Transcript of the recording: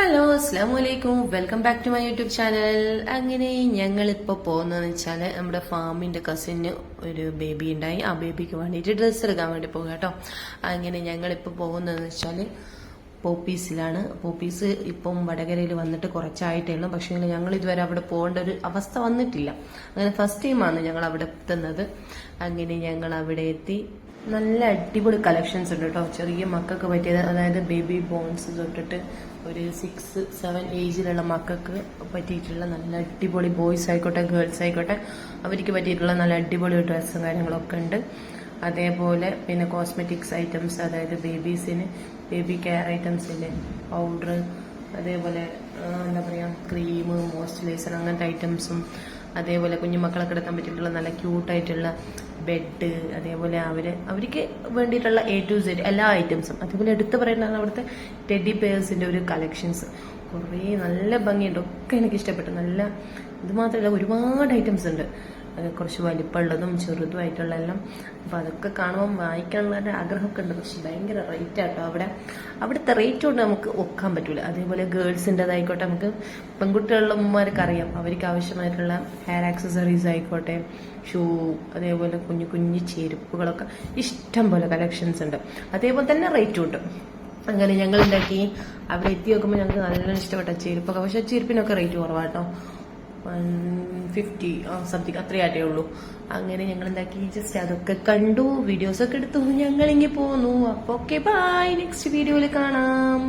അസ്സാമലൈക്കും welcome back to my YouTube channel അങ്ങനെ ഞങ്ങൾ ഞങ്ങളിപ്പോൾ പോകുന്നതെന്ന് വെച്ചാൽ നമ്മുടെ ഫാമിന്റെ കസിന് ഒരു ബേബി ഉണ്ടായി. ആ ബേബിക്ക് വേണ്ടിയിട്ട് ഡ്രസ്സ് എടുക്കാൻ വേണ്ടി പോകുക കേട്ടോ. അങ്ങനെ ഞങ്ങളിപ്പോൾ പോകുന്നതെന്ന് വെച്ചാൽ പോപ്പീസിലാണ്. പോപ്പീസ് ഇപ്പം വടകരയിൽ വന്നിട്ട് കുറച്ചായിട്ടേ ഉള്ളൂ. പക്ഷേ ഞങ്ങൾ ഇതുവരെ അവിടെ പോകേണ്ട ഒരു അവസ്ഥ വന്നിട്ടില്ല. അങ്ങനെ ഫസ്റ്റ് ടൈമാണ് ഞങ്ങൾ അവിടെ എത്തുന്നത്. അങ്ങനെ ഞങ്ങൾ അവിടെ എത്തി. നല്ല അടിപൊളി കളക്ഷൻസ് ഉണ്ട് കേട്ടോ ചെറിയ മക്കൾക്ക് പറ്റിയത് അതായത് ബേബി ബോൺസ് തൊട്ടിട്ട് ഒരു സിക്സ് സെവൻ ഏജിലുള്ള മക്കൾക്ക് പറ്റിയിട്ടുള്ള നല്ല അടിപൊളി ബോയ്സ് ആയിക്കോട്ടെ ഗേൾസ് ആയിക്കോട്ടെ അവർക്ക് പറ്റിയിട്ടുള്ള നല്ല അടിപൊളി ഡ്രസ്സും കാര്യങ്ങളൊക്കെ ഉണ്ട്. അതേപോലെ പിന്നെ കോസ്മെറ്റിക്സ് ഐറ്റംസ് അതായത് ബേബീസിന് ബേബി കെയർ ഐറ്റംസിന് പൗഡർ അതേപോലെ എന്താ പറയുക ക്രീം മോയ്സ്ചറൈസർ അങ്ങനത്തെ ഐറ്റംസും അതേപോലെ കുഞ്ഞുമക്കളെ കിടക്കാൻ പറ്റിയിട്ടുള്ള നല്ല ക്യൂട്ടായിട്ടുള്ള ബെഡ് അതേപോലെ അവർ അവർക്ക് വേണ്ടിയിട്ടുള്ള എ ടു സെഡ് എല്ലാ ഐറ്റംസും അതേപോലെ എടുത്തു പറയുന്നതാണ് അവിടുത്തെ ടെഡി പേഴ്സിന്റെ ഒരു കളക്ഷൻസ് കുറേ നല്ല ഭംഗിയുണ്ട്. ഒക്കെ എനിക്ക് ഇഷ്ടപ്പെട്ടു നല്ല ഇത് മാത്രമല്ല ഒരുപാട് ഐറ്റംസ് ഉണ്ട്. കുറച്ച് വലിപ്പമുള്ളതും ചെറുതുമായിട്ടുള്ള എല്ലാം അപ്പൊ അതൊക്കെ കാണുമ്പോൾ വാങ്ങിക്കാനുള്ള ആഗ്രഹമൊക്കെ ഉണ്ട്. പക്ഷെ ഭയങ്കര റേറ്റ് ആട്ടോ അവിടെ അവിടുത്തെ റേറ്റ് കൊണ്ട് നമുക്ക് ഒക്കാൻ പറ്റൂല. അതേപോലെ ഗേൾസിന്റെതായിക്കോട്ടെ നമുക്ക് പെൺകുട്ടികളുടെ ഉമ്മമാർക്ക് അറിയാം. അവർക്ക് ആവശ്യമായിട്ടുള്ള ഹെയർ ആക്സസറീസ് ആയിക്കോട്ടെ ഷൂ അതേപോലെ കുഞ്ഞു കുഞ്ഞു ചെരുപ്പുകളൊക്കെ ഇഷ്ടം പോലെ കളക്ഷൻസ് ഉണ്ട്. അതേപോലെ തന്നെ റേറ്റും ഉണ്ട്. അങ്ങനെ ഞങ്ങൾ ഉണ്ടാക്കി. അവിടെ എത്തി നോക്കുമ്പോൾ ഞങ്ങൾക്ക് നല്ല ഇഷ്ടപ്പെട്ട ചെരുപ്പൊക്കെ. പക്ഷെ ചെരുപ്പിനൊക്കെ റേറ്റ് കുറവാട്ടോ ഫിഫ്റ്റി സംതിങ് അത്രയായിട്ടേ ഉള്ളൂ. അങ്ങനെ ഞങ്ങൾ എന്താക്കി ജസ്റ്റ് അതൊക്കെ കണ്ടു വീഡിയോസ് ഒക്കെ എടുത്തു. ഞങ്ങളിങ്ങി പോന്നു. അപ്പൊ ഓക്കെ ബൈ നെക്സ്റ്റ് വീഡിയോയിൽ കാണാം.